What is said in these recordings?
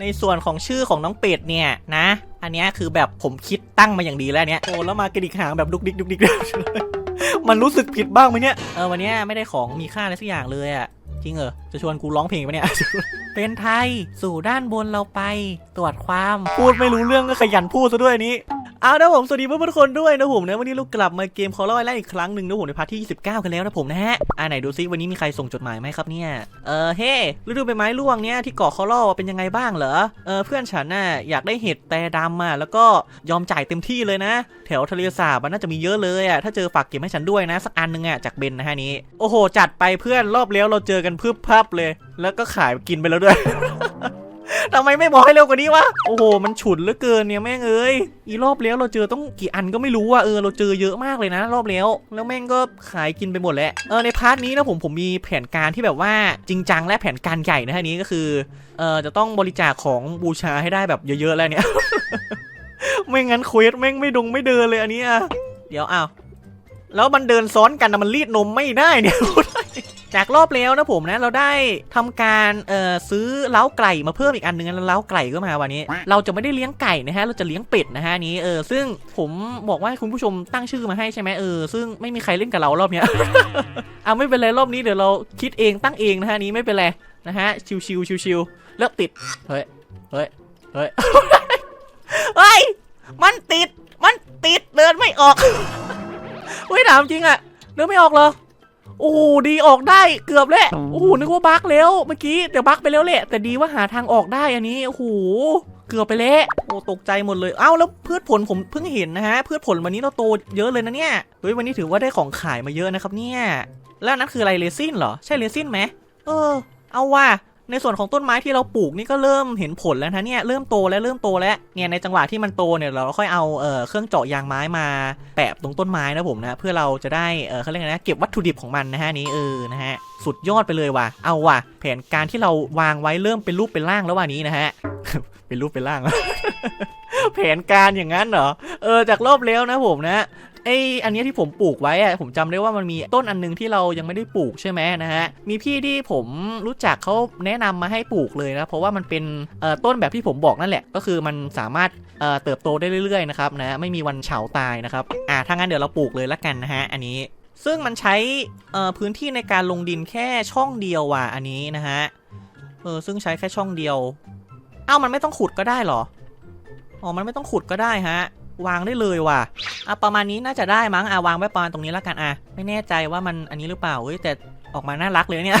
ในส่วนของชื่อของน้องเป็ดเนี่ยนะ อันนี้คือแบบผมคิดตั้งมาอย่างดีแล้วเนี้ยโอ้แล้วมากระดิกหางแบบดุกดิกดุกดิกมันรู้สึกผิดบ้างไหมเนี่ยเออวันนี้ไม่ได้ของมีค่าอะไรสักอย่างเลยอะจริงเหรอจะชวนกูร้องเพลงปะเนี่ย เป็นไทยสู่ด้านบนเราไปตรวจความพูดไม่รู้เรื่องก็ขยันพูดซะด้วยนี้ เอานะผมสวัสดีเพื่อนๆทุกคนด้วยนะผมนะวันนี้เรากลับมาเกมคอร์ลอยแล้วอีกครั้งหนึ่งนะผมในพาร์ทที่ 29 กันแล้วนะผมนะฮะอ่าไหนดูซิวันนี้มีใครส่งจดหมายไหมครับเนี่ยเออเฮ้ฤดูใบไม้ร่วงเนี่ยที่เกาะคอร์ลอเป็นยังไงบ้างเหรอเออเพื่อนฉันน่ะอยากได้เห็ดแต่ดำอะแล้วก็ยอมจ่ายเต็มที่เลยนะ แถวทะเลสาบมันน่าจะมีเยอะเลยอะถ้าเจอฝากเก็บให้ฉันด้วยนะ สักอันหนึงอะจากเบนนะฮะนี้โอ้โหจัดไปเพื่อนรอบแล้วเราเจอกันพึบพับเลย แล้วก็ขายกินไปแล้วด้วย ทำไมไม่บอกให้เร็วกว่านี้วะ โอ้โห มันฉุนเหลือเกินเนี่ยแม่งเอ้ย อีรอบแล้วเราเจอต้องกี่อันก็ไม่รู้อะเออเราเจอเยอะมากเลยนะ รอบแล้ว แล้วแม่งก็ขายกินไปหมดแล้ว เออในพาร์ทนี้นะผมผมมีแผนการที่แบบว่าจริงจังและแผนการใหญ่นะฮะนี้ก็คือ เออจะต้องบริจาคของบูชาให้ได้แบบเยอะๆแล้วเนี่ย ไม่งั้นเควสแม่งไม่ดงไม่เดินเลยอันนี้อะเดี๋ยวอ้าว แล้วมันเดินซ้อนกันนะมันรีดนมไม่ได้เนี่ย จากรอบแล้วนะผมนะเราได้ทำการเอ่อซื้อเล้าไก่มาเพิ่มอีกอันนึงแล้วเล้าไก่ก็มาวันนี้ เราจะไม่ได้เลี้ยงไก่นะฮะเราจะเลี้ยงเป็ดนะฮะอันนี้เออซึ่งผมบอกว่าให้คุณผู้ชมตั้งชื่อมาให้ใช่ไหมเออซึ่งไม่มีใครเล่นกับเรารอบเนี้ยอะไม่เป็นไรรอบนี้เดี๋ยวเราคิดเองตั้งเองนะฮะอันนี้ไม่เป็นไรนะฮะชิวชิวชิวชิวๆเลิกติดเฮ้ยเฮ้ยเฮ้ยเฮ้ยมันติดมันติดเดินไม่ออกเฮ้ยถามจริงอะเดินไม่ออกเหรอ โอ้โหดีออกได้เกือบแล้วโอ้โหนึกว่าบั๊กแล้วเมื่อกี้เดี๋ยวบั๊กไปแล้วแหละแต่ดีว่าหาทางออกได้อันนี้โอ้โหเกือบไปแล้วโอ้ตกใจหมดเลยเอ้าแล้วพืชผลผมเพิ่งเห็นนะฮะพืชผลวันนี้เราโตเยอะเลยนะเนี่ยเฮ้ยวันนี้ถือว่าได้ของขายมาเยอะนะครับเนี่ยแล้วอันนั้นคืออะไรเรซินเหรอใช่เรซินไหมเออ เอาว่า ในส่วนของต้นไม้ที่เราปลูกนี่ก็เริ่มเห็นผลแล้วนะเนี่ยเริ่มโตแล้วเริ่มโตแล้วเนี่ยในจังหวะที่มันโตเนี่ยเราค่อยเอาเออเครื่องเจาะยางไม้มาแปะตรงต้นไม้นะผมนะเพื่อเราจะได้เออเขาเรียกไงนะเก็บวัตถุดิบของมันนะฮะนี้เออนะฮะสุดยอดไปเลยว่ะเอาว่ะ แผนการที่เราวางไว้เริ่มเป็นรูปเป็นร่างแล้วว่ะนี้นะฮะเป็นรูปเป็นร่างแผนการอย่างนั้นเหรอเออจากรอบแล้วนะผมนะ ไออันนี้ที่ผมปลูกไว้อะผมจำได้ว่ามันมีต้นอันหนึงที่เรายังไม่ได้ปลูกใช่ไหมนะฮะ มีพี่ที่ผมรู้จักเขาแนะนำมาให้ปลูกเลยนะ เพราะว่ามันเป็นต้นแบบที่ผมบอกนั่นแหละ ก็คือมันสามารถเเติบโตได้เรื่อยๆนะครับนะไม่มีวันเฉาตายนะครับอ่าถ้างั้นเดี๋ยวเราปลูกเลยละกันนะฮะอันนี้ซึ่งมันใช้พื้นที่ในการลงดินแค่ช่องเดียวว่ะอันนี้นะฮะเออซึ่งใช้แค่ช่องเดียว เอ้ามันไม่ต้องขุดก็ได้หรอ อ๋อ มันไม่ต้องขุดก็ได้ฮะ วางได้เลยว่ะอะประมาณนี้น่าจะได้มั้งอะวางไว้ประมาณตรงนี้แล้วกันอะไม่แน่ใจว่ามันอันนี้หรือเปล่าเฮ้ยแต่ออกมาน่ารักเลยเนี่ย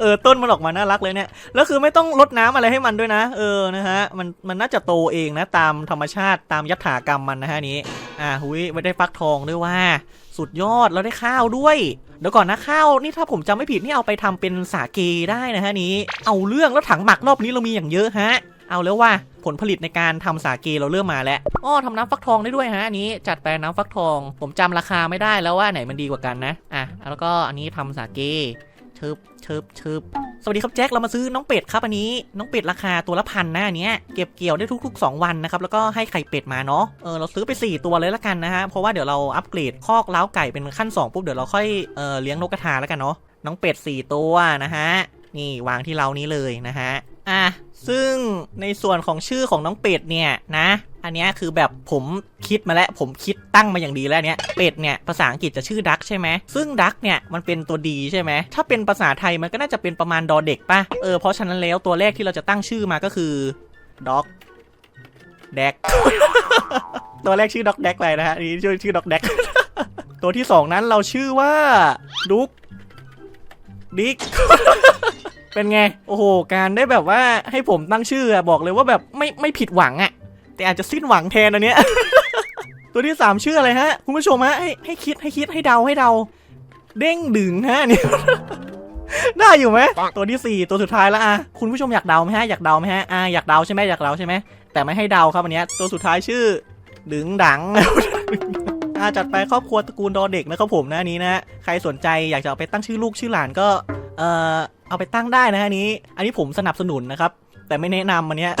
เออต้นมันออกมาน่ารักเลยเนี่ย แล้วคือไม่ต้องรดน้ำอะไรให้มันด้วยนะ เออนะฮะ มันมันน่าจะโตเองนะตามธรรมชาติตามยัตถากรรมมันนะฮะนี้ อะหุยไม่ได้ฟักทองด้วยว่า สุดยอดแล้วได้ข้าวด้วย เดี๋ยวก่อนนะข้าวนี่ถ้าผมจำไม่ผิดนี่เอาไปทำเป็นสาเกได้นะฮะนี้ เอาเรื่องแล้วถังหมักรอบนี้เรามีอย่างเยอะฮะ เอาแล้วว่าผลผลิตในการทำสาเกเราเริ่มมาแล้วอ้อทำน้ำฟักทองได้ด้วยฮะอันนี้จัดไปน้ำฟักทอง ผมจำราคาไม่ได้แล้วว่าไหนมันดีกว่ากันนะอะแล้วก็อันนี้ทำสาเกเชิบเชิบเชิบสวัสดีครับแจ็คเรามาซื้อน้องเป็ดครับอันนี้น้องเป็ดราคาตัวละพันนะอันเนี้ยเก็บเกี่ยวได้ทุกๆ 2 วันนะครับแล้วก็ให้ไข่เป็ดมาเนาะเออเราซื้อไป 4 ตัวเลยละกันนะฮะเพราะว่าเดี๋ยวเราอัปเกรดคอกเล้าไก่เป็นขั้น 2 ปุ๊บเดี๋ยวเราค่อยเออเลี้ยงนกกระทาแล้วกันเนาะน้องเป็ด 4 ตัวนะฮะนี่วางที่เรานี้เลยนะฮะ อะซึ่งในส่วนของชื่อของน้องเป็ดเนี่ยนะ อันนี้คือแบบผมคิดมาแล้วผมคิดตั้งมาอย่างดีแล้วเนี้ยเป็ดเนี่ยภาษาอังกฤษจะชื่อดักใช่ไหมซึ่งดักเนี่ยมันเป็นตัวดีใช่ไหมถ้าเป็นภาษาไทยมันก็น่าจะเป็นประมาณดอเด็กป่ะเออเพราะฉะนั้นแล้วตัวแรกที่เราจะตั้งชื่อมาก็คือด็อกแดกตัวแรกชื่อด็อกแดกไปนะฮะนนี่ชื่อชื่อด็อกแดกตัวที่สองนั้นเราชื่อว่าดุกดิก เป็นไง โอ้โห การได้แบบว่าให้ผมตั้งชื่ออะบอกเลยว่าแบบไม่ไม่ผิดหวังอะแต่อาจจะสิ้นหวังแทนอันเนี้ย ตัวที่สามชื่ออะไรฮะ คุณผู้ชมฮะให้ให้คิดให้คิดให้เดาให้เดา เด้งดึงฮะเนี่ยได้อยู่ไหมตัวที่สี่ตัวสุดท้ายแล้วอะคุณผู้ชมอยากเดาไหมฮะอยากเดาไหมฮะอ่าอยากเดาใช่ไหมอยากเดาใช่ไหมแต่ไม่ให้เดาครับอันเนี้ยตัวสุดท้ายชื่อดึงดังอ่าจัดไปครอบครัวตระกูลดอเด็กนะครับผมนะอันนี้นะใครสนใจอยากจะเอาไปตั้งชื่อลูกชื่อหลานก็ เอ่อเอาไปตั้งได้นะอันนี้ อันนี้ผมสนับสนุนนะครับ แต่ไม่แนะนำอันเนี้ย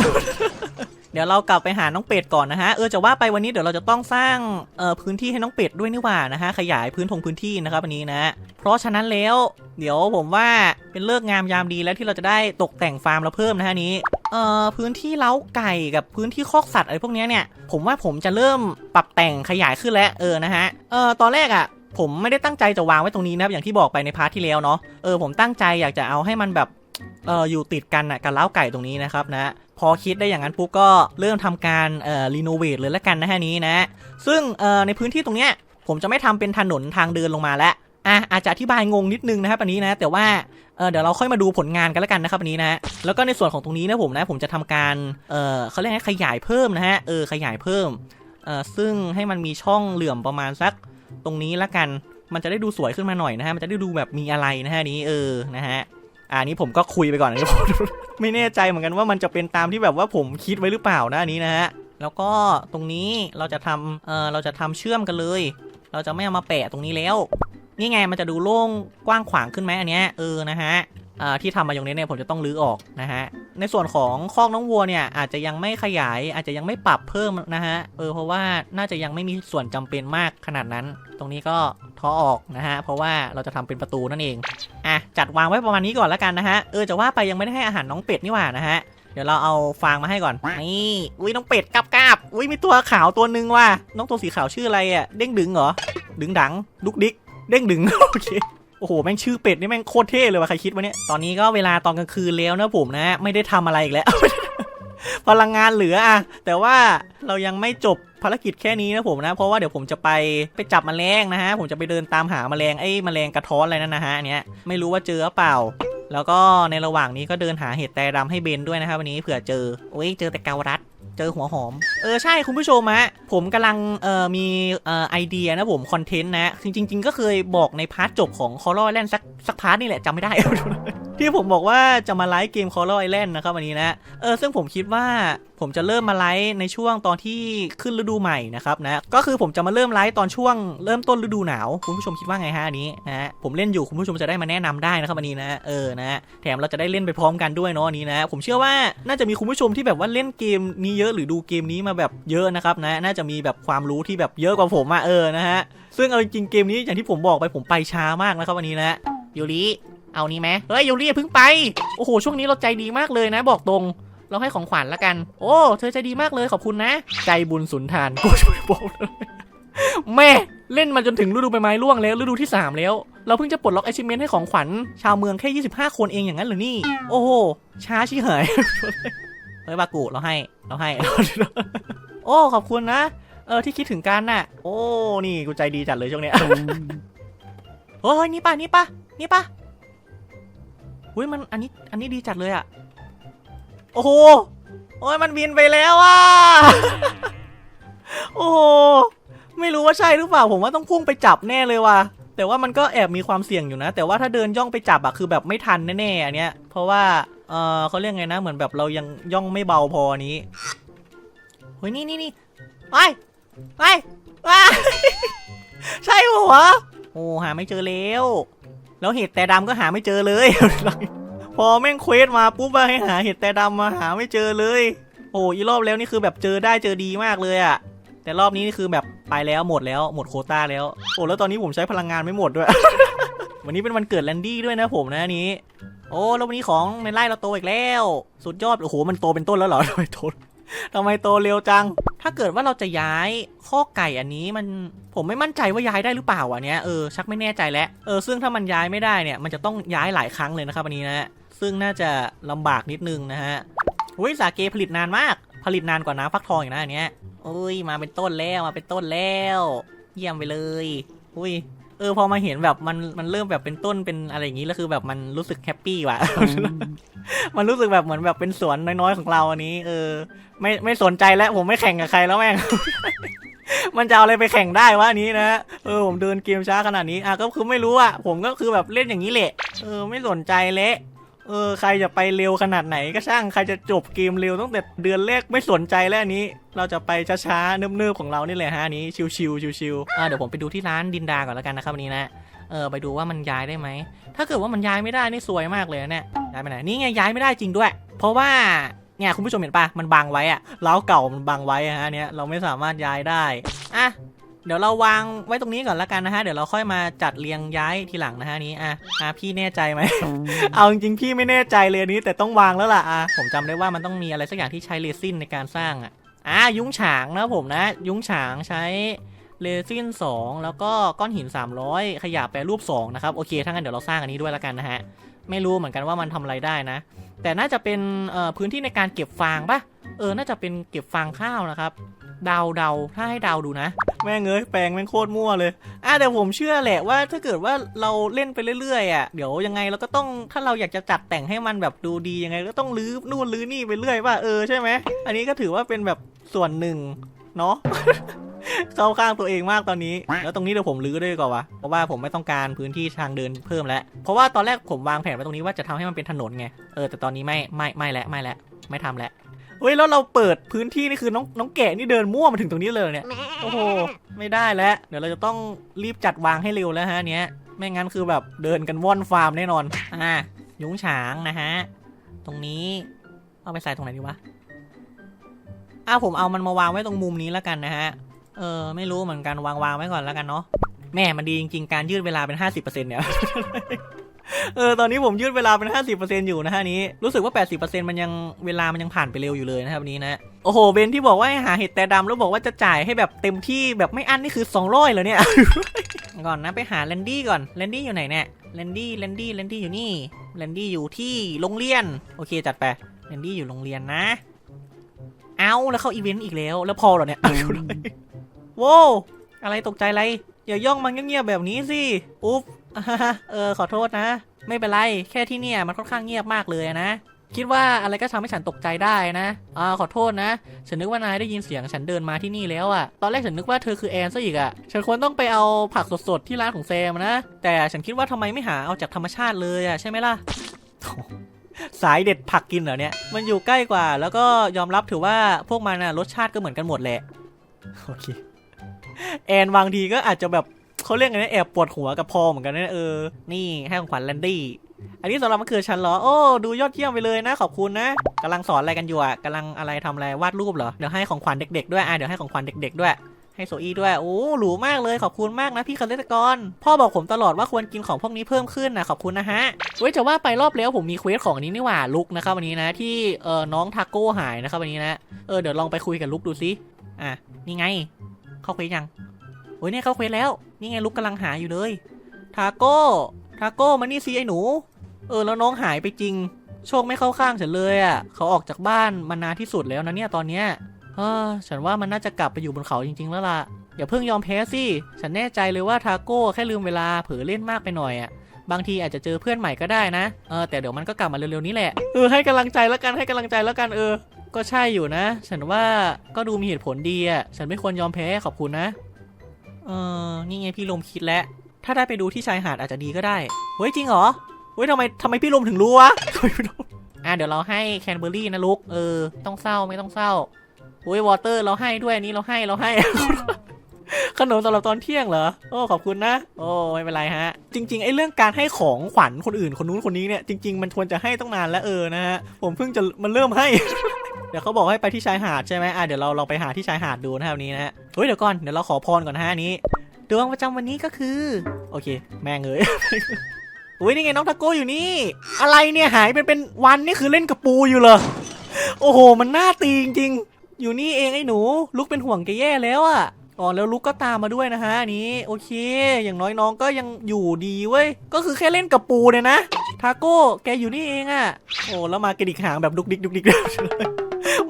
เดี๋ยวเรากลับไปหาน้องเป็ดก่อนนะฮะ เออจะว่าไปวันนี้เดี๋ยวเราจะต้องสร้างเอ่อพื้นที่ให้น้องเป็ดด้วยนี่หว่านะฮะ ขยายพื้นทงพื้นที่นะครับอันนี้นะ เพราะฉะนั้นแล้ว เดี๋ยวผมว่าเป็นเลิกงามยามดีแล้วที่เราจะได้ตกแต่งฟาร์มเราเพิ่มนะฮะนี้ เอ่อพื้นที่เล้าไก่กับพื้นที่คอกสัตว์อะไรพวกเนี้ยเนี่ย ผมว่าผมจะเริ่มปรับแต่งขยายขึ้นแล้วเออนะฮะ เอ่อตอนแรกอะ่ะ ผมไม่ได้ตั้งใจจะวางไว้ตรงนี้นะครับอย่างที่บอกไปในพาร์ทที่แล้วเนาะเออผมตั้งใจอยากจะเอาให้มันแบบเอออยู่ติดกันอะกับเล้าไก่ตรงนี้นะครับนะพอคิดได้อย่างนั้นปุ๊บก็เริ่มทำการเอ่อรีโนเวทเลยละกันนะฮะนี้นะ ซึ่งเอ่อในพื้นที่ตรงเนี้ยผมจะไม่ทำเป็นถนนทางเดินลงมาแล้วอะอาจจะอธิบายงงนิดนึงนะครับอันนี้นะ แต่ว่าเออเดี๋ยวเราค่อยมาดูผลงานกันแล้วกันนะครับอันนี้นะแล้วก็ในส่วนของตรงนี้นะผมนะผมจะทำการเออเขาเรียกให้ขยายเพิ่มนะฮะเออขยายเพิ่มเออซึ่งให้มันมีช่องเหลื่อมประมาณสัก ตรงนี้ละกัน มันจะได้ดูสวยขึ้นมาหน่อยนะฮะ มันจะได้ดูแบบมีอะไรนะฮะนี้เออ นะฮะอ่านี้ผมก็คุยไปก่อนนะไม่แน่ใจเหมือนกันว่ามันจะเป็นตามที่แบบว่าผมคิดไว้หรือเปล่านะอันนี้นะฮะ แล้วก็ตรงนี้เราจะทำเออเราจะทำเชื่อมกันเลย เราจะไม่เอามาแปะตรงนี้แล้ว นี่ไงมันจะดูโล่งกว้างขวางขึ้นไหมอันเนี้ยเออ นะฮะอ่าที่ทำมาย่างนี้เนี่ยผมจะต้องรื้อออกนะฮะ ในส่วนของคอกน้องวัวเนี่ยอาจจะยังไม่ขยาย อาจจะยังไม่ปรับเพิ่มนะฮะเออเพราะว่าน่าจะยังไม่มีส่วนจำเป็นมากขนาดนั้น ตรงนี้ก็ท้อออกนะฮะเพราะว่าเราจะทำเป็นประตูนั่นเองอะจัดวางไว้ประมาณนี้ก่อนแล้วกันนะฮะเออจะว่าไปยังไม่ได้ให้อาหารน้องเป็ดนี่หว่านะฮะเดี๋ยวเราเอาฟางมาให้ก่อน นี่อุ้ยน้องเป็ดกับกาบอุ้ยมีตัวขาวตัวหนึ่งว่ะน้องตัวสีขาวชื่ออะไรอะเด้งดึงเหรอดึงดังดุกดิกเด้งดึงโอเค โอ้โห แม่งชื่อเป็ดนี่แม่งโคตรเท่เลยว่ะใครคิดวะเนี่ย ตอนนี้ก็เวลาตอนกลางคืนแล้วนะผมนะ ไม่ได้ทำอะไรอีกแล้ว พลังงานเหลืออะแต่ว่าเรายังไม่จบภารกิจแค่นี้นะผมนะ เพราะว่าเดี๋ยวผมจะไปไปจับแมลงนะฮะ ผมจะไปเดินตามหาแมลงไอ้แมลงกระท้อนอะไรนั่นนะฮะอันเนี้ยไม่รู้ว่าเจอหรือเปล่า แล้วก็ในระหว่างนี้ก็เดินหาเห็ดแต่ดำให้เบนด้วยนะครับวันนี้เผื่อเจอโอ้ยเจอแต่เกาลัด เจอหัวหอม เออใช่คุณผู้ชมฮะผมกำลังเอ่อมีเอ่อไอเดียนะผมคอนเทนต์นะจริงจริงๆก็เคยบอกในพาร์ทจบของ c o r a l Island สักสักพาร์ทนี่แหละจำไม่ได้ ที่ผมบอกว่าจะมาไลฟ์เกม c o r a l Island นะครับวันนี้นะเออซึ่งผมคิดว่าผมจะเริ่มมาไลฟ์ในช่วงตอนที่ขึ้นฤดูใหม่นะครับนะก็คือผมจะมาเริ่มไลฟ์ตอนช่วงเริ่มต้นฤดูหนาว คุณผู้ชมคิดว่าไงฮะอันนี้นะฮะผมเล่นอยู่คุณผู้ชมจะได้มาแนะนำได้นะครับวันนี้นะเออนะแถมเราจะได้เล่นไปพร้อมกันด้วยเนาะอันนี้นะผมเชื่อว่าน่าจะมีคุณผู้ชมที่แบบว่าเล่นเกมนี้เยอะหรือดูเกมนี้มาแบบเยอะนะครับนะน่าจะมีแบบความรู้ที่แบบเยอะกว่าผมอะเออนะฮะซึ่งเอาจริงเกมนี้อย่างที่ผมบอกไปผมไปช้ามากนะครับวันนี้นะยูริเอานี้ไหมเฮ้ยยูริอย่าเพิ่งไป โอ้โห ช่วงนี้เราใจดีมากเลยนะ บอกตรง เราให้ของขวัญละกัน โอ้เธอใจดีมากเลยขอบคุณนะ ใจบุญสุนทานกูช่วยบอกเลยแม่เล่นมาจนถึงฤดูใบไม้ร่วงแล้วฤดูที่ 3 แล้ว เราเพิ่งจะปลดล็อก achievement ให้ของขวัญชาวเมืองแค่ 25 คนเองอย่างนั้นเหรอนี่ โอ้โหช้าชิหายเฮ้ยบากุเราให้เราให้ โอ้ขอบคุณนะ เออที่คิดถึงกันน่ะ โอ้นี่กูใจดีจัดเลยช่วงเนี้ยเฮ้ยนี่ปะนี่ปะนี่ปะอุ้ยมันอันนี้อันนี้ดีจัดเลยอะ อ้โห โอ้ยมันบินไปแล้วอะ โอ้โห ไม่รู้ว่าใช่หรือเปล่า ผมว่าต้องพุ่งไปจับแน่เลยว่ะ แต่ว่ามันก็แอบมีความเสี่ยงอยู่นะ แต่ว่าถ้าเดินย่องไปจับอะคือแบบไม่ทันแน่ๆอันเนี้ย เพราะว่า เออเขาเรียกไงนะ เหมือนแบบเรายังย่องไม่เบาพอนี้เฮ้ยนี่นี่นี่ไปไปไปใช่หัวโอ้หาไม่เจอแล้ว แล้วเห็ดแต่ดำก็หาไม่เจอเลย พอแม่งเควสมาปุ๊บมาให้หาเห็ดแต่ดำมาหาไม่เจอเลย โอ้อีรอบแล้วนี่คือแบบเจอได้เจอดีมากเลยอะแต่รอบนี้นี่คือแบบไปแล้วหมดแล้วหมดโคต้าแล้ว โอ้แล้วตอนนี้ผมใช้พลังงานไม่หมดด้วย วันนี้เป็นวันเกิดแลนดี้ด้วยนะผมนะนนี้ โอ้แล้ววันนี้ของในไร่เราโตอีกแล้ว สุดยอดโอ้โหมันโตเป็นต้นแล้วเหรอทำไมโตทำไมโตเร็วจัง ถ้าเกิดว่าเราจะย้ายข้อไก่อันนี้มันผมไม่มั่นใจว่าย้ายได้หรือเปล่าอันเนี้ยเออชักไม่แน่ใจแล้วเออซึ่งถ้ามันย้ายไม่ได้เนี่ยมันจะต้องย้ายหลายครั้งเลยนะครับอันนี้นะ ซึ่งน่าจะลำบากนิดนึงนะฮะอุ้ยสาเกผลิตนานมาก ผลิตนานกว่าน้ำฟักทองอีกนะอันเนี้ยอุ้ยมาเป็นต้นแล้วมาเป็นต้นแล้ว เยี่ยมไปเลย อุ้ยเออพอมาเห็นแบบมันมันเริ่มแบบเป็นต้นเป็นอะไรอย่างนี้แล้วคือแบบมันรู้สึกแฮปปี้ว่ะ มันรู้สึกแบบเหมือนแบบเป็นสวนน้อยๆของเราอันนี้ เออ ไม่ไม่สนใจแล้วผมไม่แข่งกับใครแล้วแม่ง มันจะเอาอะไรไปแข่งได้วะอันนี้นะเออผมเดินเกมช้าขนาดนี้อะก็คือไม่รู้อะผมก็คือแบบเล่นอย่างนี้แหละเออไม่สนใจเละ เออใครจะไปเร็วขนาดไหนก็ช่างใครจะจบเกมเร็วตั้งแต่เดือนแรกไม่สนใจแล้วนี้ เราจะไปช้าๆเนิบๆของเรานี่แหละฮะนี้ชิวๆชิวๆอะเดี๋ยวผมไปดูที่ร้านดินดาก่อนแล้วกันนะครับวันนี้นะเออไปดูว่ามันย้ายได้ไหมถ้าเกิดว่ามันย้ายไม่ได้นี่ซวยมากเลยนะเนี่ยย้ายไปไหนนี่ไงย้ายไม่ได้จริงด้วย เพราะว่าเนี่ยคุณผู้ชมเห็นปะมันบังไว้อะเล้าเก่ามันบังไว้ฮะเนี่ยเราไม่สามารถย้ายได้อะ เดี๋ยวเราวางไว้ตรงนี้ก่อนละกันนะฮะ เดี๋ยวเราค่อยมาจัดเรียงย้ายทีหลังนะฮะนี้อะอะพี่แน่ใจไหม เอาจริงๆพี่ไม่แน่ใจเลยอันนี้ แต่ต้องวางแล้วล่ะอะผมจำได้ว่ามันต้องมีอะไรสักอย่างที่ใช้เรซินในการสร้างอะอะยุ้งฉางนะผมนะ ยุ้งฉางใช้เรซิน2 แล้วก็ก้อนหิน 300 ขยะแปรรูป2นะครับโอเคถ้างั้นเดี๋ยวเราสร้างอันนี้ด้วยละกันนะฮะไม่รู้เหมือนกันว่ามันทำอะไรได้นะ แต่น่าจะเป็นเอ่อพื้นที่ในการเก็บฟางปะเออน่าจะเป็นเก็บฟางข้าวนะครับ เดาเดาถ้าให้เดาดูนะ แม่งเอ้ยแปลงแม่งโคตรมั่วเลยอะแต่ผมเชื่อแหละว่าถ้าเกิดว่าเราเล่นไปเรื่อยๆอะเดี๋ยวยังไงเราก็ต้องถ้าเราอยากจะจัดแต่งให้มันแบบดูดียังไงก็ต้องลื้อนู่นลื้อนี่ไปเรื่อยว่าเออใช่ไหมอันนี้ก็ถือว่าเป็นแบบส่วนหนึ่งเนาะเข้าข้างตัวเองมากตอนนี้ แล้วตรงนี้เดี๋ยวผมลื้อด้วยกว่าวะเพราะว่าผมไม่ต้องการพื้นที่ทางเดินเพิ่มแล้ว เพราะว่าตอนแรกผมวางแผนไว้ตรงนี้ว่าจะทำให้มันเป็นถนนไง เออแต่ตอนนี้ไม่ไม่ไม่แล้วไม่แล้วไม่ทำแล้ว เฮ้ยแล้วเราเปิดพื้นที่นี่คือน้องน้องแกะนี่เดินมั่วมาถึงตรงนี้เลยเนี่ยโอ้โหไม่ได้แล้ว เดี๋ยวเราจะต้องรีบจัดวางให้เร็วแล้วฮะเนี้ยไม่งั้นคือแบบเดินกันว่อนฟาร์มแน่นอนอ่ายุ้งฉางนะฮะตรงนี้เอาไปใส่ตรงไหนดีวะอ่าผมเอามันมาวางไว้ตรงมุมนี้แล้วกันนะฮะเออไม่รู้เหมือนกันวางวางไว้ก่อนแล้วกันเนาะแม่มันดีจริงๆการยืดเวลาเป็น 50%เนี่ย เออตอนนี้ผมยืดเวลาเป็น 50%อยู่นะฮะนี้รู้สึกว่า 80%มันยังเวลามันยังผ่านไปเร็วอยู่เลยนะครับวันนี้นะโอ้โหเบนที่บอกว่าให้หาเห็ดแต่ดำแล้วบอกว่าจะจ่ายให้แบบเต็มที่แบบไม่อั้นนี่คือ200เลยเนี่ยก่อนนะไปหาแลนดี้ก่อนแลนดี้อยู่ไหนเนี่ยแลนดี้แลนดี้แลนดี้อยู่นี่แลนดี้อยู่ที่โรงเรียนโอเคจัดไปแลนดี้อยู่โรงเรียนนะ เอาแล้วเข้าอีเวนต์อีกแล้วแล้วพอเหรอเนี่ยโว้วอะไรตกใจอะไร อย่าย่องมันเงียบๆแบบนี้สิอุ๊บเออขอโทษนะ ไม่เป็นไรแค่ที่เนี่ยมันค่อนข้างเงียบมากเลยนะ คิดว่าอะไรก็ทำให้ฉันตกใจได้นะอ่าขอโทษนะ ฉันนึกว่านายได้ยินเสียงฉันเดินมาที่นี่แล้วอะตอนแรกฉันนึกว่าเธอคือแอนซะอีกอะฉันควรต้องไปเอาผักสดๆที่ร้านของแซมนะ แต่ฉันคิดว่าทำไมไม่หาเอาจากธรรมชาติเลยอะใช่ไหมล่ะสายเด็ดผักกินเหรอเนี่ย มันอยู่ใกล้กว่า แล้วก็ยอมรับถือว่าพวกมันอะรสชาติก็เหมือนกันหมดแหละ โอเค แอนบางทีก็อาจจะแบบเขาเรียกไงนะแอบปวดหัวกับพอเหมือนกันนะเออ นี่ให้ของขวัญแลนดี้อันนี้สำหรับมันคือฉันเหรอ โอ้ ดูยอดเยี่ยมไปเลยนะ ขอบคุณนะกำลังสอนอะไรกันอยู่อะกำลังอะไรทำอะไร วาดรูปเหรอ เดี๋ยวให้ของขวัญเด็กๆด้วย อะ เดี๋ยวให้ของขวัญเด็กๆด้วย ให้โซอี้ด้วย โอ้ หรูมากเลย ขอบคุณมากนะพี่เกษตรกร พ่อบอกผมตลอดว่าควรกินของพวกนี้เพิ่มขึ้นนะ ขอบคุณนะฮะ เว้ย จะว่าไปรอบแล้วผมมีเควสของอันนี้นี่หว่า ลุกนะครับวันนี้นะ ที่ เออน้องทาโก้หายนะครับวันนี้นะ เออ เดี๋ยวลองไปคุยกับลุกดูสิอะ นี่ไง เข้าเควสยังโอ้ยเนี่ยเข้าเควสแล้ว นี่ไงลุกกำลังหาอยู่เลย ทาโก้ ทาโก้มานี่สิไอ้หนู เออแล้วน้องหายไปจริง โชคไม่เข้าข้างฉันเลยอะ เขาออกจากบ้านมานานที่สุดแล้วนะเนี่ยตอนเนี้ย เออฉันว่ามันน่าจะกลับไปอยู่บนเขาจริง ๆ แล้วล่ะ อย่าเพิ่งยอมแพ้สิ ฉันแน่ใจเลยว่าทาโก้แค่ลืมเวลาเผลอเล่นมากไปหน่อยอะบางทีอาจจะเจอเพื่อนใหม่ก็ได้นะ เออแต่เดี๋ยวมันก็กลับมาเร็วๆนี้แหละ เออให้กำลังใจแล้วกันให้กำลังใจแล้วกันเออ ก็ใช่อยู่นะ ฉันว่าก็ดูมีเหตุผลดีอะ ฉันไม่ควรยอมแพ้ขอบคุณนะ เออนี่ไงพี่ลมคิดแล้ว ถ้าได้ไปดูที่ชายหาดอาจจะดีก็ได้ เฮ้ยจริงเหรอ เฮ้ยทำไมทำไมพี่ลมถึงรู้วะอะเดี๋ยวเราให้แคนเบอร์รี่นะลูก เออ ต้องเศร้าไม่ต้องเศร้าโอ้ยวอเตอร์เราให้ด้วยนนี้เราให้เราให้ ขนมสำหรับตอนเที่ยงเหรอ โอ้ขอบคุณนะ โอ้ไม่เป็นไรฮะ จริง ๆ ไอ้เรื่องการให้ของขวัญคนอื่นคนนู้นคนนี้เนี่ยจริง ๆ มันควรจะให้ต้องนานแล้วเออนะฮะ ผมเพิ่งจะมันเริ่มให้ เดี๋ยวเขาบอกให้ไปที่ชายหาดใช่ไหมอะเดี๋ยวเราลองไปหาที่ชายหาดดูนะครับวันนี้นะฮะ เฮ้ยเดี๋ยวก่อนเดี๋ยวเราขอพรก่อนฮะนี้ ดวงประจำวันนี้ก็คือ โอเค แม่งเอ้ยอุ้ยนี่ไงน้องทาโก้อยู่นี่ อะไรเนี่ยหายเป็นเป็นวันนี่คือเล่นกับปูอยู่เหรอโอ้โห มันน่าตีจริงๆอยู่นี่เองไอ้หนู ลุกเป็นห่วงแกแย่แล้วอะ อ๋อแล้วลุกก็ตามมาด้วยนะฮะนี้โอเค อย่างน้อยน้องก็ยังอยู่ดีเว้ยก็คือแค่เล่นกับปูเนี่ยนะทาโก้แกอยู่นี่เองอะโอ้แล้วมากระดิกหางแบบดุกดิกดุกดิก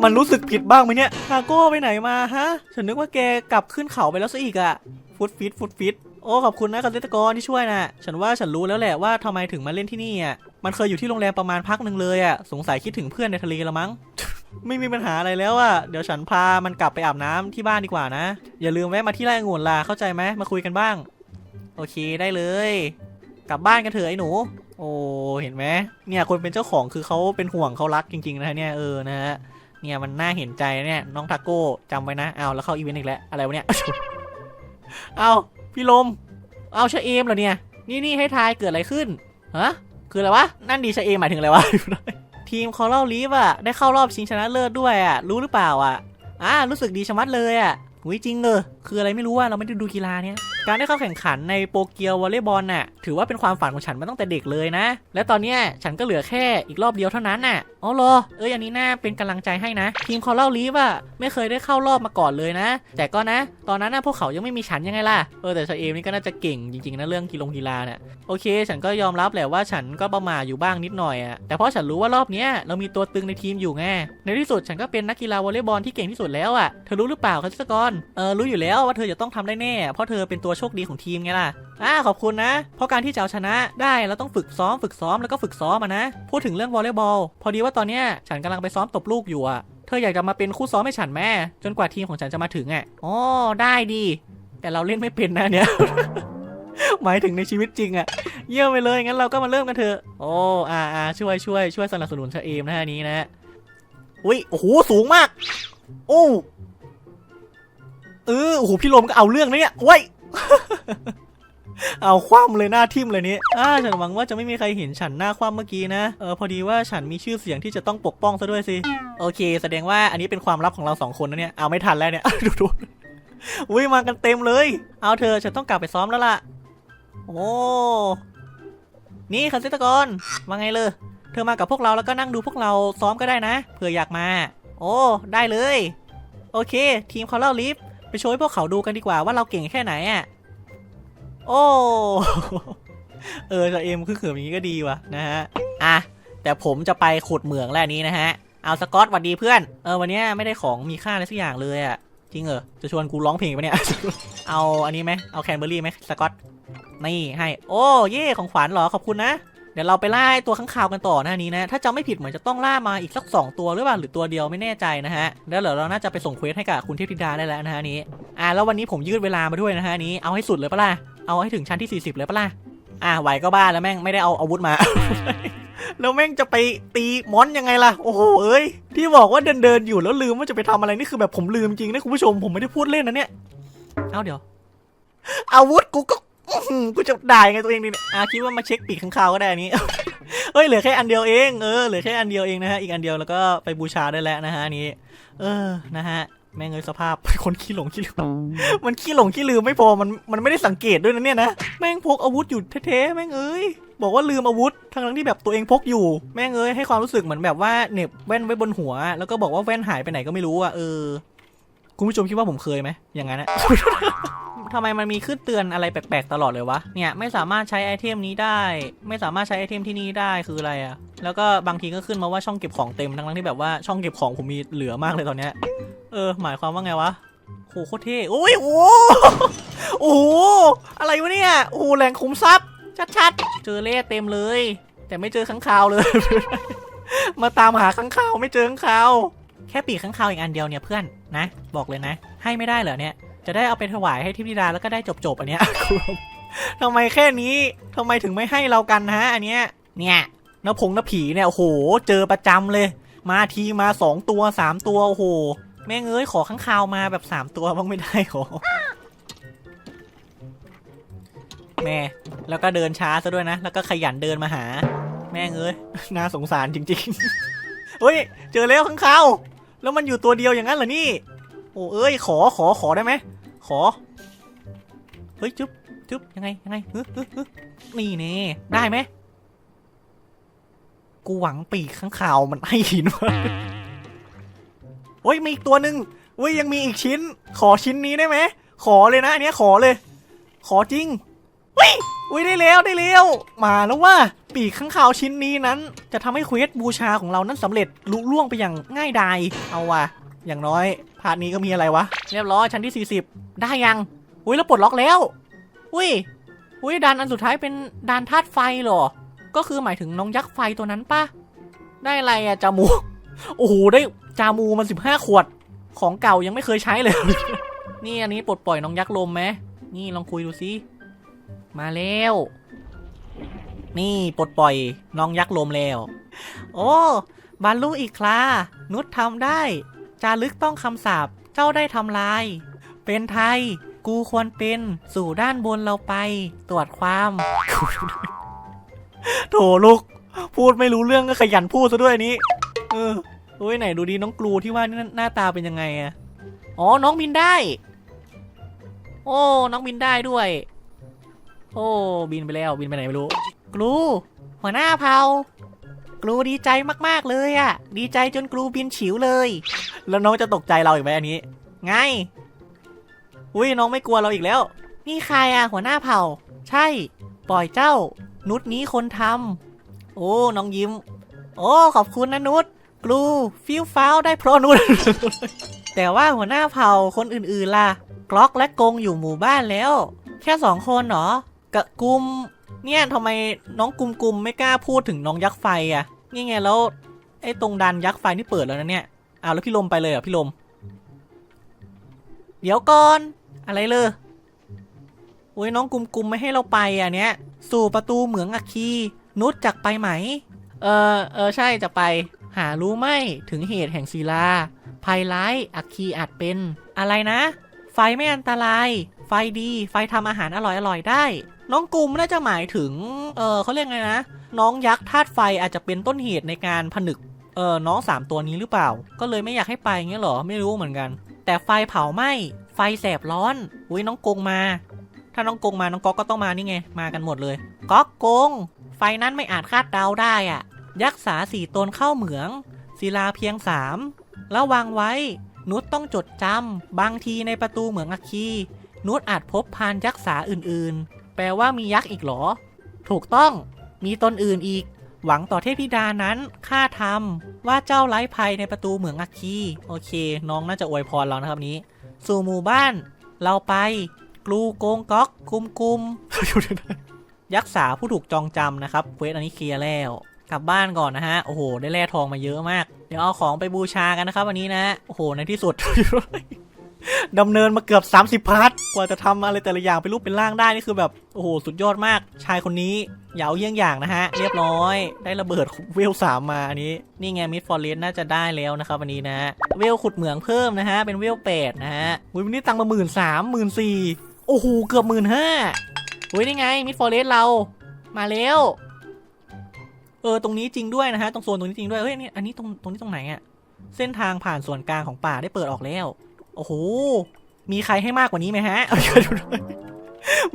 มันรู้สึกผิดบ้างไหมเนี่ยทาโก้ไปไหนมาฮะฉันนึกว่าแกกลับขึ้นเขาไปแล้วซะอีกอะฟุตฟิตฟุตฟิตโอ้ขอบคุณนะเกษตรกรที่ช่วยนะฉันว่าฉันรู้แล้วแหละว่าทำไมถึงมาเล่นที่นี่อะมันเคยอยู่ที่โรงแรมประมาณพักหนึ่งเลยอะสงสัยคิดถึงเพื่อนในทะเลละมั้ง ไม่มีปัญหาอะไรแล้วอะเดี๋ยวฉันพามันกลับไปอาบน้ำที่บ้านดีกว่านะ อย่าลืมแวะมาที่ไร่องุ่นล่ะเข้าใจไหมมาคุยกันบ้าง โอเคได้เลย กลับบ้านกันเถอะไอ้หนู โอ้เห็นไหมเนี่ยคนเป็นเจ้าของคือเขาเป็นห่วงเขารักจริง ๆ นะเนี่ยเออนะฮะเนี่ยมันน่าเห็นใจเนี่ยน้องทาโก้จำไว้นะเอาแล้วเข้าอีเวนต์อีกแล้วอะไรวะเนี่ยเอาพี่ลม เอาชะเอมเหรอเนี่ย นี่นี่ให้ทายเกิดอะไรขึ้นฮะคืออะไรวะนั่นดีชะเอมหมายถึงอะไรวะ ทีมคอร์เล่ลีฟอะได้เข้ารอบชิงชนะเลิศด้วยอะรู้หรือเปล่าอะอ่ารู้สึกดีชะมัดเลยอะหูหุยจริงเออ คืออะไรไม่รู้ว่าเราไม่ได้ดูกีฬาเนี่ยการได้เข้าแข่งขันในโปเกียววอลเลย์บอลน่ะถือว่าเป็นความฝันของฉันมาตั้งแต่เด็กเลยนะ และตอนเนี้ยฉันก็เหลือแค่อีกรอบเดียวเท่านั้นน่ะอ๋อเหรอเอ้ยอันนี้น่าเป็นกำลังใจให้นะ ทีมคอเล่าลีฟอะไม่เคยได้เข้ารอบมาก่อนเลยนะ แต่ก็นะ ตอนนั้นน่ะพวกเขายังไม่มีฉันยังไงล่ะเออแต่ชาเอมนี่ก็น่าจะเก่งจริงๆนะเรื่องกีฬากีฬาเนี่ยโอเค ฉันก็ยอมรับแหละว่าฉันก็ประมาทอยู่บ้างนิดหน่อยอะแต่เพราะฉันรู้ว่ารอบเนี้ยเรามีตัวตึงในทีมอยู่ไงในที่สุดฉันก็เป็นนักกีฬาวอลเลย์บอลที่เก่งที่สุดแล้วอะเธอรู้หรือเปล่าคัสกรเออรู้อยู่แล้วว่าเธอจะต้องทำได้แน่ เพราะเธอเป็นตัวโชคดีของทีมไงล่ะอ่าขอบคุณนะ เพราะการที่จะเอาชนะได้เราต้องฝึกซ้อมฝึกซ้อมแล้วก็ฝึกซ้อมอะนะ พูดถึงเรื่องวอลเลย์บอล พอดีว่าตอนเนี้ยฉันกำลังไปซ้อมตบลูกอยู่อะเธออยากจะมาเป็นคู่ซ้อมให้ฉันแม่ จนกว่าทีมของฉันจะมาถึงอะอ๋อได้ดี แต่เราเล่นไม่เป็นนะเนี่ยหมายถึงในชีวิตจริงอะเยี่ยมไปเลยงั้นเราก็มาเริ่มกันเถอะโอ้อาอาช่วยช่วยช่วยสนับสนุนชาเอมนะฮะอันนี้นะอุ้ยโอ้โหสูงมาก โอ้ เออโอ้โหพี่ลมก็เอาเรื่องนะเนี่ยโอ้ยเอาคว่ำเลยหน้าทิ่มเลยนี้อ่าฉันหวังว่าจะไม่มีใครเห็นฉันหน้าคว่ำเมื่อกี้นะ เออพอดีว่าฉันมีชื่อเสียงที่จะต้องปกป้องซะด้วยสิ โอเค แสดงว่าอันนี้เป็นความลับของเราสองคนนะเนี่ย เอาไม่ทันแล้วเนี่ย ดูดูอุ้ยมากันเต็มเลย เอาเธอฉันต้องกลับไปซ้อมแล้วล่ะ โอ้ นี่คันเซตกรว่าไงเลย เธอมากับพวกเราแล้วก็นั่งดูพวกเราซ้อมก็ได้นะ เผื่ออยากมา โอ้ ได้เลย โอเค ทีมเขาเล่าลิฟ ไปโชว์ให้พวกเขาดูกันดีกว่าว่าเราเก่งแค่ไหนอะ โอ้ เออจะเอ็มคือเขิมอย่างนี้ก็ดีวะนะฮะ อะ แต่ผมจะไปขุดเหมืองแล้วนี้นะฮะ เอาสกอตหวัดดีเพื่อน เออวันเนี้ยไม่ได้ของมีค่าอะไรสักอย่างเลยอะ จริงเหรอ จะชวนกูร้องเพลงปะเนี่ย เอาอันนี้ไหมเอาแคนเบอร์รี่ไหมสกอต นี่ให้ โอ้เย่ของขวัญเหรอขอบคุณนะ ดี๋ยวเราไปล่าตัวข้างคาวกันต่อหน้านี้นะ ถ้าจำไม่ผิดเหมือนจะต้องล่ามาอีกสัก 2 ตัวหรือเปล่าหรือตัวเดียวไม่แน่ใจนะฮะ แล้วเดี๋ยวเราน่าจะไปส่งเควสให้กับคุณเทพธิดาได้แล้วนะฮะนี้ อ่าแล้ววันนี้ผมยืดเวลามาด้วยนะฮะนี้ เอาให้สุดเลยปะล่ะ เอาให้ถึงชั้นที่ 40 เลยปะล่ะ อ่าไหวก็บ้าแล้วแม่งไม่ได้เอาอาวุธมา แล้วแม่งจะไปตีมอนยังไงล่ะ โอ้โหเอ้ย ที่บอกว่าเดินเดินอยู่แล้วลืมว่าจะไปทำอะไรนี่คือแบบผมลืมจริงนะคุณผู้ชม ผมไม่ได้พูดเล่นนะเนี่ย เอาเดี๋ยว อาวุธกูก็ กูจะด่ายังไงตัวเองดีเนี่ยอะคิดว่ามาเช็คปีกข้างคาวก็ได้อันนี้เอ้ยเหลือแค่อันเดียวเองเออเหลือแค่อันเดียวเองนะฮะอีกอันเดียวแล้วก็ไปบูชาได้แล้วนะฮะอันนี้ เออนะฮะแม่งเอ้ยสภาพคนขี้หลงขี้ลืมมันขี้หลงขี้ลืมไม่พอมันมันไม่ได้สังเกตด้วยนะเนี่ยนะแม่งพกอาวุธอยู่แท้ๆแม่งเอ้ยบอกว่าลืมอาวุธทั้งทั้งที่แบบตัวเองพกอยู่ แม่งเอ้ยให้ความรู้สึกเหมือนแบบว่าเหน็บแว่นไว้บนหัว แล้วก็บอกว่าแว่นหายไปไหนก็ไม่รู้อะเออ คุณผู้ชมคิดว่าผมเคยไหมอย่างนั้นอะทำไมมันมีขึ้นเตือนอะไรแปลกๆตลอดเลยวะ เนี่ยไม่สามารถใช้ไอเทมนี้ได้ ไม่สามารถใช้ไอเทมที่นี่ได้คืออะไรอะแล้วก็บางทีก็ขึ้นมาว่าช่องเก็บของเต็มทั้งๆที่แบบว่าช่องเก็บของผมมีเหลือมากเลยตอนเนี้ย เออ หมายความว่าไงวะโหโคตรเท่โอ้ยโอ้โหโอ้อะไรวะเนี่ยโอ้แหล่งขุมทรัพย์ชัดๆ เจอเล่เต็มเลย แต่ไม่เจอข้างคาวเลย มาตามหาข้างคาวไม่เจอข้างคาว แค่ปีกข้างคาวอีกอันเดียวเนี่ยเพื่อนนะ บอกเลยนะ ให้ไม่ได้เหรอเนี่ย จะได้เอาไปถวายให้ทิพธิดาแล้วก็ได้จบๆอันเนี้ยทำไมแค่นี้ทำไมถึงไม่ให้เรากันฮะ อันเนี้ยเนี่ยน้าพงน้าผีเนี่ยโอ้โห เจอประจำเลย มาทีมาสองตัวสามตัวโอ้โหแม่งเอ้ยขอข้างคาวมาแบบสามตัวบ้างไม่ได้หรอแม่แล้วก็เดินช้าซะด้วยนะ แล้วก็ขยันเดินมาหา แม่งเอ้ยน่าสงสารจริง ๆ เฮ้ย เจอแล้วข้างคาวแล้วมันอยู่ตัวเดียวอย่างนั้นเหรอนี่ โอ้เอ้ย ขอ ขอ ขอได้ไหม ขอ เฮ้ย จุ๊บ จุ๊บ ยังไง ยังไงฮึฮึฮึนี่เน่ได้ไหม กูหวังปีกข้างข่าวมันให้หินวะโอ้ย มีอีกตัวหนึ่งเว้ย ยังมีอีกชิ้น ขอชิ้นนี้ได้ไหม ขอเลยนะ อันนี้ขอเลย ขอจริงเฮ้ยอุ้ยได้แล้ว ได้แล้ว มาแล้วว่าปีกข้างข่าวชิ้นนี้นั้น จะทำให้เควสบูชาของเรานั้นสำเร็จลุล่วงไปอย่างง่ายดาย เอาว่ะ อย่างน้อยพาร์ทนี้ก็มีอะไรวะ เรียบร้อยชั้นที่ 40 ได้ยัง อุ้ยแล้วปลดล็อกแล้ว อุ้ย อุ้ยดานอันสุดท้ายเป็นดานธาตุไฟเหรอ ก็คือหมายถึงน้องยักษ์ไฟตัวนั้นปะได้อะไรอะจามู โอ้โหได้จามูมันสิบห้าขวด ของเก่ายังไม่เคยใช้เลย นี่อันนี้ปลดปล่อยน้องยักษ์ลมไหมนี่ลองคุยดูสิมาแล้ว นี่ปลดปล่อยน้องยักษ์ลมแล้ว โอ้บรรลุอีกครานุชทำได้ จารึกต้องคำสาปเจ้าได้ทำลาย เป็นไทย กูควรเป็นสู่ด้านบนเราไป ตรวจความโถลูก พูดไม่รู้เรื่องก็ขยันพูดซะด้วยนนี้ เออโอ้ยไหนดูดีน้องกลูที่ว่านี่หน้าตาเป็นยังไงอะอ๋อ น้องบินได้ โอ้ น้องบินได้ด้วย โอ้ บินไปแล้ว บินไปไหนไม่รู้ กลูหัวหน้าเผากลูดีใจมากๆเลยอะดีใจจนกลูบินฉิวเลย แล้วน้องจะตกใจเราอีกไหมอันนี้ ไง อุ้ยน้องไม่กลัวเราอีกแล้ว นี่ใครอะหัวหน้าเผ่า ใช่ ปล่อยเจ้า นุดนี้คนทำโอ้ น้องยิ้ม โอ้ ขอบคุณนะนุชกลูฟิลฟ้าวได้เพราะนุช แต่ว่าหัวหน้าเผ่าคนอื่นๆล่ะกล็อกและกงอยู่หมู่บ้านแล้ว แค่สองคนเหรอกะกุม เนี่ยทำไมน้องกุมกุมไม่กล้าพูดถึงน้องยักษ์ไฟอะนี่ไงแล้วไอ้ตรงดันยักษ์ไฟนี่เปิดแล้วนะเนี่ยอ้าวแล้วพี่ลมไปเลยเหรอพี่ลม เดี๋ยวก่อนอะไรเลยโอ้ยน้องกุมกุมไม่ให้เราไปอะเนี้ยสู่ประตูเหมืองอัคคีนุชจักไปไหม เออเออใช่จะไป หารู้ไหมถึงเหตุแห่งศิลาภัยร้ายอัคคีอาจเป็นอะไรนะ ไฟไม่อันตราย ไฟดี ไฟทำอาหารอร่อยอร่อยได้ น้องกุมน่าจะหมายถึง เออเขาเรียกไงนะ น้องยักษ์ธาตุไฟอาจจะเป็นต้นเหตุในการผนึก เออน้องสามตัวนี้หรือเปล่า ก็เลยไม่อยากให้ไปเงี้ยเหรอ ไม่รู้เหมือนกัน แต่ไฟเผาไหม้ ไฟแสบร้อน อุ้ยน้องกงมา ถ้าน้องกงมา น้องก๊อกก็ต้องมานี่ไง มากันหมดเลย ก๊อกกง ไฟนั้นไม่อาจคาดเดาได้อะยักษ์สาสี่ตนเข้าเหมือง ศิลาเพียงสามระวังไว้ นุชต้องจดจำ บางทีในประตูเหมืองอัคคีนุชอาจพบพานยักษ์สาอื่นๆ แปลว่ามียักษ์อีกหรอ ถูกต้อง มีตนอื่นอีก หวังต่อเทพธิดานั้นข้าทำว่าเจ้าไร้ภัยในประตูเหมืองอัคคี โอเค น้องน่าจะอวยพรเรานะครับนี้ สู่หมู่บ้าน เราไป กลูโกงก๊อก กุมกุมยักษ์สาผู้ถูกจองจำนะครับเควสอันนี้เคลียร์แล้ว กลับบ้านก่อนนะฮะ โอ้โห ได้แร่ทองมาเยอะมาก เดี๋ยวเอาของไปบูชากันนะครับวันนี้นะ โอ้โห ในที่สุด ดำเนินมาเกือบ 30 พาร์ทกว่าจะทำอะไรแต่ละอย่างเป็นรูปเป็นร่างได้นี่คือแบบโอ้โหสุดยอดมาก ชายคนนี้เหยาเยี่ยงอย่างนะฮะ เรียบร้อย ได้ระเบิดเวลสามมาอันนี้ นี่ไงมิดฟอร์เรสน่าจะได้แล้วนะครับวันนี้นะเวลขุดเหมืองเพิ่มนะฮะ เป็นเวลแปดนะฮะอุ๊ยวันนี้ตังมาหมื่นสามหมื่นสี่โอ้โหเกือบหมื่นห้าอุ้ยนี่ไงมิดฟอร์เรสเรามาแล้วเออตรงนี้จริงด้วยนะฮะตรงโซนตรงนี้จริงด้วยเฮ้ยนี่อันนี้ตรงตรงนี้ตรงไหนอะเส้นทางผ่านส่วนกลางของป่าได้เปิดออกแล้ว โอ้โห มีใครให้มากกว่านี้ไหมฮะ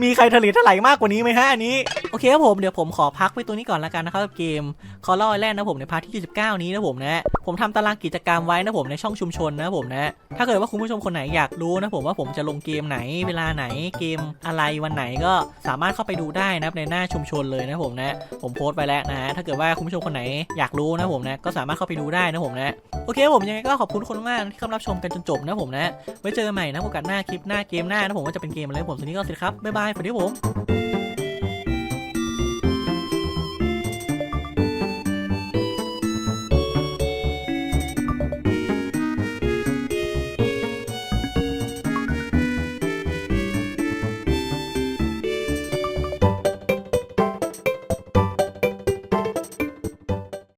มีใครทะเลทลายมากกว่านี้ไหมฮะอันนี้โอเคครับผมเดี๋ยวผมขอพักไว้ตัวนี้ก่อนละกันนะครับกับเกมคอร์ลแลนด์นะผมในพาร์ทที่ 29 นี้นะผมนะผมทำตารางกิจกรรมไว้นะผมในช่องชุมชนนะผมนะถ้าเกิดว่าคุณผู้ชมคนไหนอยากรู้นะผมว่าผมจะลงเกมไหนเวลาไหนเกมอะไรวันไหนก็สามารถเข้าไปดูได้นะในหน้าชุมชนเลยนะผมนะผมโพสต์ไปแล้วนะถ้าเกิดว่าคุณผู้ชมคนไหนอยากรู้นะผมนะก็สามารถเข้าไปดูได้นะผมนะโอเคผมยังไงก็ขอบคุณทุกคนมากที่เข้ารับชมกันจนจบนะผมนะไว้เจอกันใหม่นะโอกาสหน้าคลิปหน้าเกมหน้านะผมว่าจะเป็นเกมอะไรผมสวัสดีก็สวัสดีครับบ๊ายบายสวัสดีผม